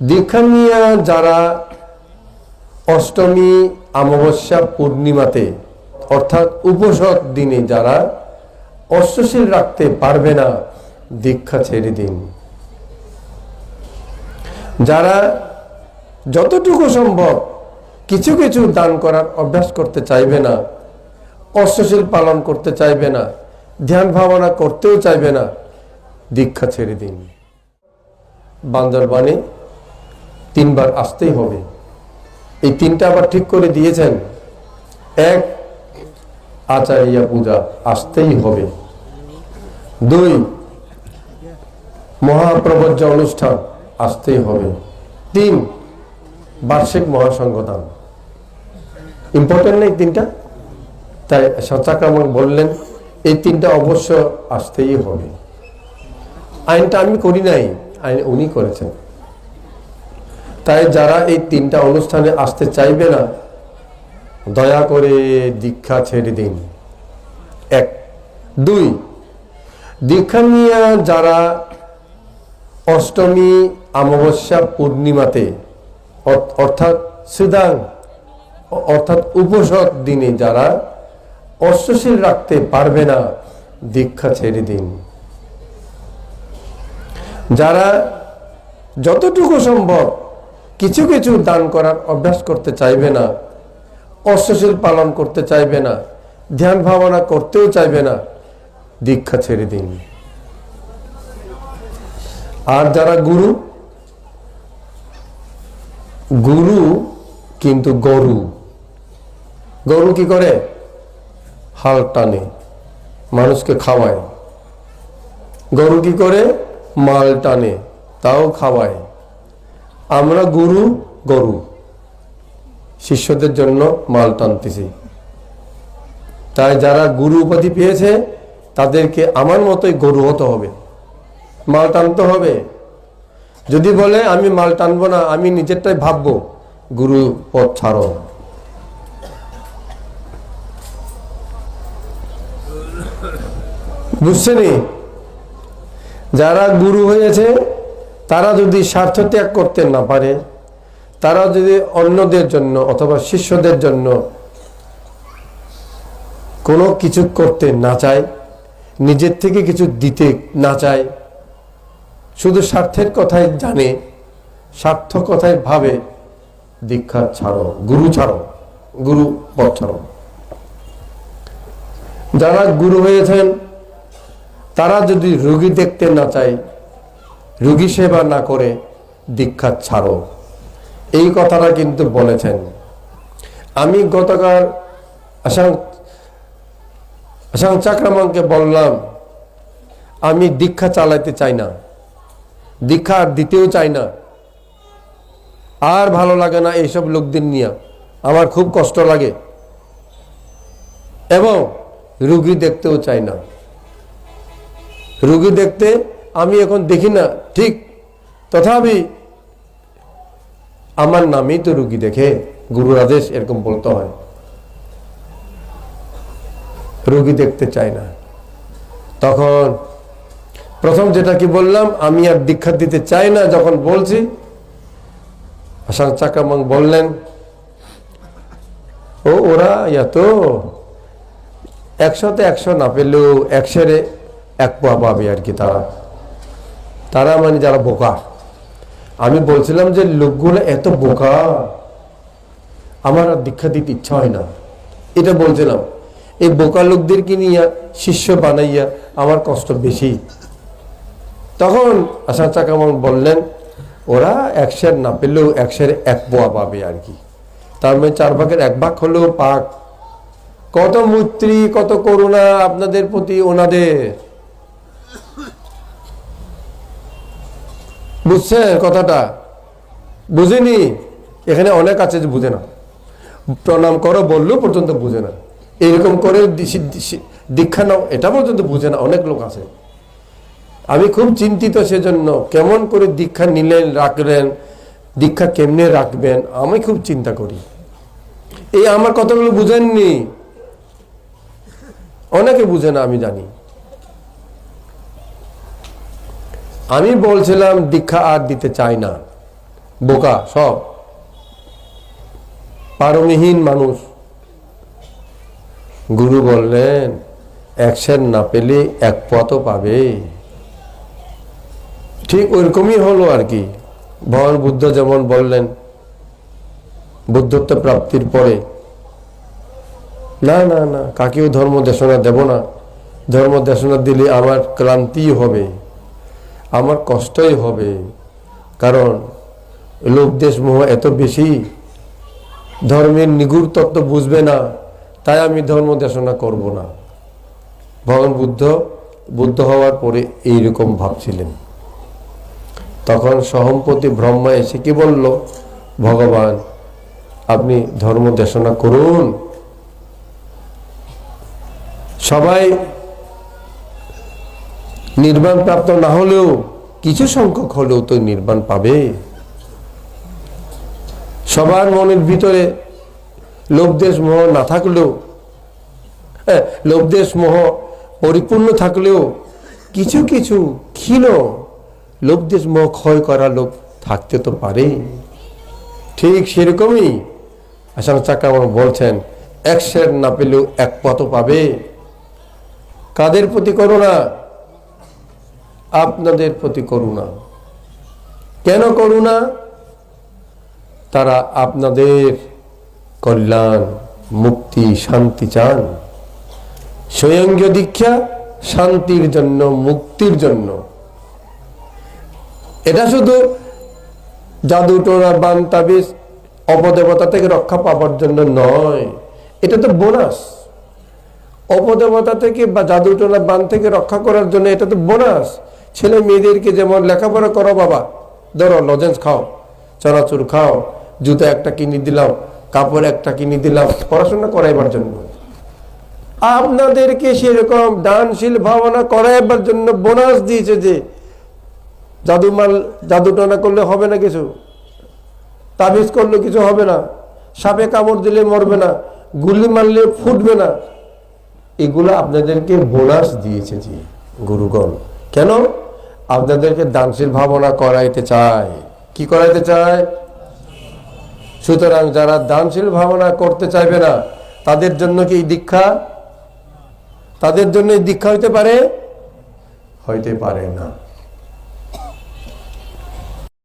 দীক্ষা নিয়ে যারা অষ্টমী, অমাবস্যা, পূর্ণিমাতে, অর্থাৎ উপসৎ দিনে যারা অশ্বশীল রাখতে পারবে না, দীক্ষা ছেড়ে দিন। যারা যতটুকু সম্ভব কিছু কিছু দান করার অভ্যাস করতে চাইবে না, অশ্বশীল পালন করতে চাইবে না, ধ্যান ভাবনা করতেও চাইবে না, দীক্ষা ছেড়ে দিন। বান্দরবানে তিনবার আসতেই হবে। এই তিনটা আবার ঠিক করে দিয়েছেন। এক, আচারিয়া পূজা আসতেই হবে। দুই মহাপ্রবজ্য অনুষ্ঠান আসতেই হবে। তিন, বার্ষিক মহাসংগদান ইম্পর্টেন্ট নেই তিনটা। তাই সচাক্রমণ বললেন, এই তিনটা অবশ্য আসতেই হবে। আইনটা আমি করি নাই, আইন উনি করেছেন। তাই যারা এই তিনটা অনুষ্ঠানে আসতে চাইবে না, দয়া করে দীক্ষা ছেড়ে দিন। এক। দুই, দীক্ষা নিয়ে যারা অষ্টমী অমাবস্যা পূর্ণিমাতে অর- অর্থাৎ সিদাং, অর্থাৎ উপসৎ দিনে যারা অশ্বশীল রাখতে পারবে না, দীক্ষা ছেড়ে দিন। যারা যতটুকু সম্ভব কিছু কিছু দান করার অভ্যাস করতে চাইবে না অশ্বশীল পালন করতে চাইবে না, ধ্যান ভাবনা করতেও চাইবে না, দীক্ষা ছেড়ে দিন। আর যারা গুরু গুরু কিন্তু গরু। গরু কি করে? হাল টানে, মানুষকে খাওয়ায়। গরু কি করে? মাল টানে, তাও খাওয়ায়। আমরা গুরু, গরু। শিষ্যদের জন্য মাল টানতেছি। তাই যারা গুরু উপাধি পেয়েছে, তাদেরকে আমার মতোই গরু হতে হবে। মাল টানতে হবে। যদি বলে, আমি মাল টানবো না, আমি নিজেরটাই ভাববো, গুরু পথ ছাড়ো। বুঝছেনি? যারা গুরু হয়েছে তারা যদি স্বার্থ ত্যাগ করতে না পারে, তারা যদি অন্যদের জন্য অথবা শিষ্যদের জন্য কোনো কিছু করতে না চায়, নিজের থেকে কিছু দিতে না চায়, শুধু স্বার্থের কথাই জানে, স্বার্থ কথাই ভাবে, দীক্ষা ছাড়ো, গুরু ছাড়ো, গুরু পথ ছাড়ো। যারা গুরু হয়েছেন, তারা যদি রুগী দেখতে না চায় রুগী সেবা না করে দীক্ষা ছাড়ো। এই কথাটা কিন্তু বলেছেন। আমি গতকাল আসাম আসাম বললাম, আমি দীক্ষা চালাইতে চাই না। দীক্ষা আর দিতেও চাই না। আর ভালো লাগে না এইসব লোকদের নিয়ে। আমার খুব কষ্ট লাগে। এবং রুগী দেখতেও চাই না। রুগী দেখতে আমি এখন দেখি না, ঠিক। তথাপি আমার নামেই তো রুগী দেখে গুরুর আদেশ এরকম বলতে হয়। রুগী দেখতে চাই না। তখন প্রথম যেটা কি বললাম, আমি আর দীক্ষা দিতে চাই না, যখন বলছি হাসান চাকামাং বললেন, ও, ওরা এত, একশোতে একশো না পেলেও একশোরে এক পাবে আর কি তারা। তারা মানে যারা বোকা। আমি বলছিলাম যে লোকগুলো এত বোকা, আমার আর দীক্ষা দিতে ইচ্ছা হয় না। এটা বলছিলাম, এই বোকা লোকদেরকে নিয়ে শিষ্য বানাইয়া আমার কষ্ট বেশি। তখন আসাদ চাকামন বললেন, ওরা একশের না পেলেও একশের এক পোয়া পাবে আর কি। তার মানে চার ভাগের এক ভাগ হলেও পাক। কত মৈত্রী, কত করুণা আপনাদের প্রতি ওনাদের। বুঝছেন কথাটা? বুঝিনি? এখানে অনেক আছে যে বুঝে না। প্রণাম করো, বললেও পর্যন্ত বুঝে না। এরকম করে দীক্ষা নাও, এটা পর্যন্ত বুঝে না। অনেক লোক আছে। আমি খুব চিন্তিত সেজন্য কেমন করে দীক্ষা নিলেন, রাখলেন, দীক্ষা কেমনে রাখবেন, আমি খুব চিন্তা করি। এই আমার কথাগুলো বুঝেননি? অনেকে বুঝে না, আমি জানি। আমি বলছিলাম দীক্ষা আর দিতে চাই না। বোকা, সব। পারমিহীন মানুষ। গুরু বললেন সের না পেলে এক পথও পাবে। ঠিক ওইরকমই হলো আর কি। ভগবান বুদ্ধ যেমন বললেন, বুদ্ধত্ব প্রাপ্তির পরে। না না না, কাকেও ধর্ম দেশনা দেব না। ধর্ম দেশনা দিলে আমার ক্লান্তি হবে। আমার কষ্টই হবে। কারণ লোক দেশ মোহ এত বেশি, ধর্মের নিগুড় তত্ত্ব বুঝবে না, তাই আমি ধর্ম দেশনা করব না। ভগবান বুদ্ধ বুদ্ধ হওয়ার পরে এইরকম ভাবছিলেন। তখন সহমপতি ব্রহ্মা এসে কি বলল, ভগবান, আপনি ধর্ম দেশনা করুন। সবাই নির্বাণ প্রাপ্ত না হলেও কিছু সংখ্যক হলেও তো নির্বাণ পাবে। সবার মনের ভিতরে লোভদেশ মোহ না থাকলেও হ্যাঁ লোভদেশ মোহ পরিপূর্ণ থাকলেও কিছু কিছু ক্ষীণ লোভদেশ মোহ ক্ষয় করা লোক থাকতে তো পারে। ঠিক সেরকমই আসাম চাকা বলছেন, এক সের না পেলেও এক পথ পাবে। কাদের প্রতি করুণা? আপনাদের প্রতি করুণা। কেন করুণা? তারা আপনাদের কল্যাণ, মুক্তি, শান্তি চান। স্বয়ংজ্ঞ দীক্ষা শান্তির জন্য, মুক্তির জন্য। এটা শুধু জাদু টোনা বান তাবিজ অপদেবতা থেকে রক্ষা পাবার জন্য নয়। এটা তো বোনাস। অপদেবতা থেকে বা জাদু টোনা বান থেকে রক্ষা করার জন্য এটা তো বোনাস। ছেলে মেয়েদেরকে যেমন লেখাপড়া করো বাবা, ধরো লজেন্স খাও চানাচুর খাও, জুতো একটা কিনে দিলাম, কাপড় একটা কিনে দিলাম, পড়াশোনা করাইবার জন্য। আপনাদেরকে সেরকম দানশীল ভাবনা করাইবার জন্য বোনাস দিয়েছে যে জাদু মাল জাদু টানা করলে হবে না কিছু, তাবিজ করলে কিছু হবে না, সাপে কামড় দিলে মরবে না, গুলি মারলে ফুটবে না। এগুলো আপনাদেরকে বোনাস দিয়েছে যে গুরুগণ। কেন? আপনাদেরকে দানশীল ভাবনা করাইতে চায়। কি করাইতে চায়? সুতরাং যারা দানশীল ভাবনা করতে চাইবে না, তাদের জন্য কি দীক্ষা? তাদের জন্য দীক্ষা হইতে পারে? হইতে পারে না।